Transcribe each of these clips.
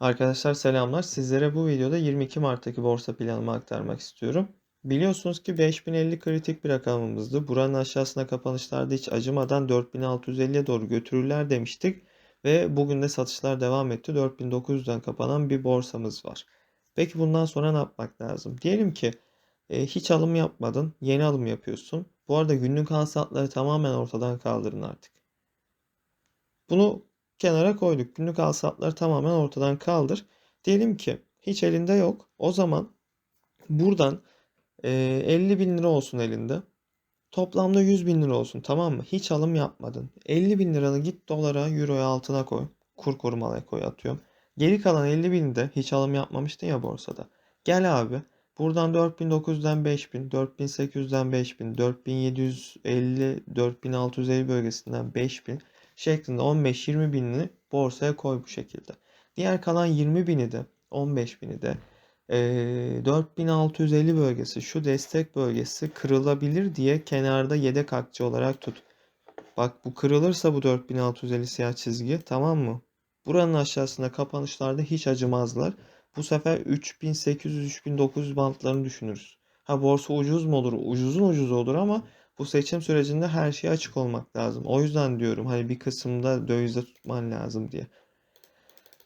Arkadaşlar selamlar. Sizlere bu videoda 22 Mart'taki borsa planımı aktarmak istiyorum. Biliyorsunuz ki 5050 kritik bir rakamımızdı. Buranın aşağısına kapanışlarda hiç acımadan 4650'ye doğru götürürler demiştik. Ve bugün de satışlar devam etti. 4900'den kapanan bir borsamız var. Peki bundan sonra ne yapmak lazım? Diyelim ki e, hiç alım yapmadın, yeni alım yapıyorsun. Bu arada günlük al saatleri tamamen ortadan kaldırın artık. Bunu kenara koyduk. Günlük al saatleri tamamen ortadan kaldır. Diyelim ki hiç elinde yok. O zaman buradan e, 50 bin lira olsun elinde. Toplamda 100 bin lira olsun tamam mı? Hiç alım yapmadın. 50 bin liranı git dolara, euroya altına koy. Kur korumalıya koy atıyorum. Geri kalan 50 bini de hiç alım yapmamıştın ya borsada. Gel abi. Buradan 4900'den 5000, 4800'den 5000, 4750, 4650 bölgesinden 5000 şeklinde 15-20 binini borsaya koy bu şekilde. Diğer kalan 20 bini de 15 bini de e, 4650 bölgesi şu destek bölgesi kırılabilir diye kenarda yedek akçe olarak tut. Bak bu kırılırsa bu 4650 siyah çizgi tamam mı? Buranın aşağısında kapanışlarda hiç acımazlar. Bu sefer 3800-3900 bantlarını düşünürüz. Ha borsa ucuz mu olur? Ucuzun ucuz olur ama bu seçim sürecinde her şeye açık olmak lazım. O yüzden diyorum hani bir kısımda dövizde tutman lazım diye.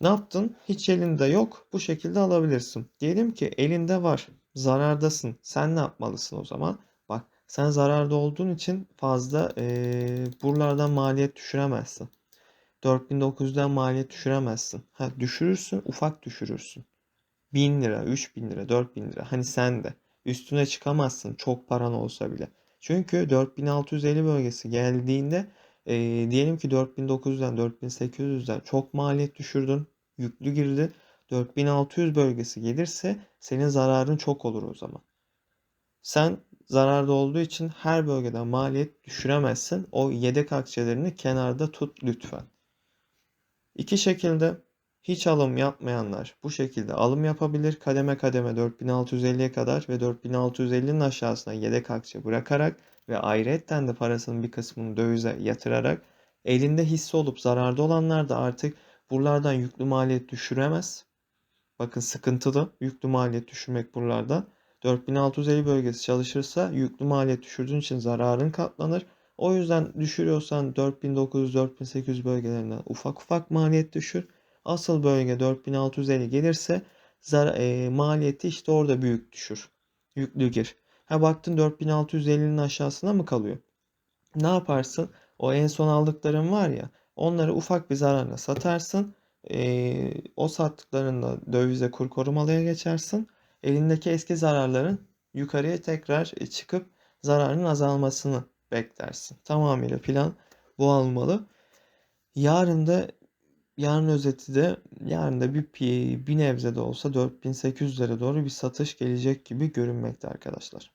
Ne yaptın? Hiç elinde yok. Bu şekilde alabilirsin. Diyelim ki elinde var. Zarardasın. Sen ne yapmalısın o zaman? Bak sen zararda olduğun için fazla ee, buralardan maliyet düşüremezsin. 4900'den maliyet düşüremezsin. Ha düşürürsün, ufak düşürürsün. 1000 lira, 3000 lira, 4000 lira. Hani sen de üstüne çıkamazsın çok paran olsa bile. Çünkü 4650 bölgesi geldiğinde e, diyelim ki 4900'den 4800'den çok maliyet düşürdün. Yüklü girdi. 4600 bölgesi gelirse senin zararın çok olur o zaman. Sen zararda olduğu için her bölgeden maliyet düşüremezsin. O yedek akçelerini kenarda tut lütfen. İki şekilde hiç alım yapmayanlar bu şekilde alım yapabilir. Kademe kademe 4650'ye kadar ve 4650'nin aşağısına yedek akçe bırakarak ve ayrıyetten de parasının bir kısmını dövize yatırarak elinde hisse olup zararda olanlar da artık buralardan yüklü maliyet düşüremez. Bakın sıkıntılı yüklü maliyet düşürmek buralarda. 4650 bölgesi çalışırsa yüklü maliyet düşürdüğün için zararın katlanır. O yüzden düşürüyorsan 4900-4800 bölgelerinden ufak ufak maliyet düşür. Asıl bölge 4650 gelirse zar e, maliyeti işte orada büyük düşür. Yüklü gir. Ha baktın 4650'nin aşağısına mı kalıyor? Ne yaparsın? O en son aldıkların var ya onları ufak bir zararla satarsın. E, o sattıklarında dövize kur korumalıya geçersin. Elindeki eski zararların yukarıya tekrar e, çıkıp zararın azalmasını beklersin. Tamamıyla plan bu almalı. Yarın da yarın özeti de yarın da bir, bir nebze de olsa 4800'lere doğru bir satış gelecek gibi görünmekte arkadaşlar.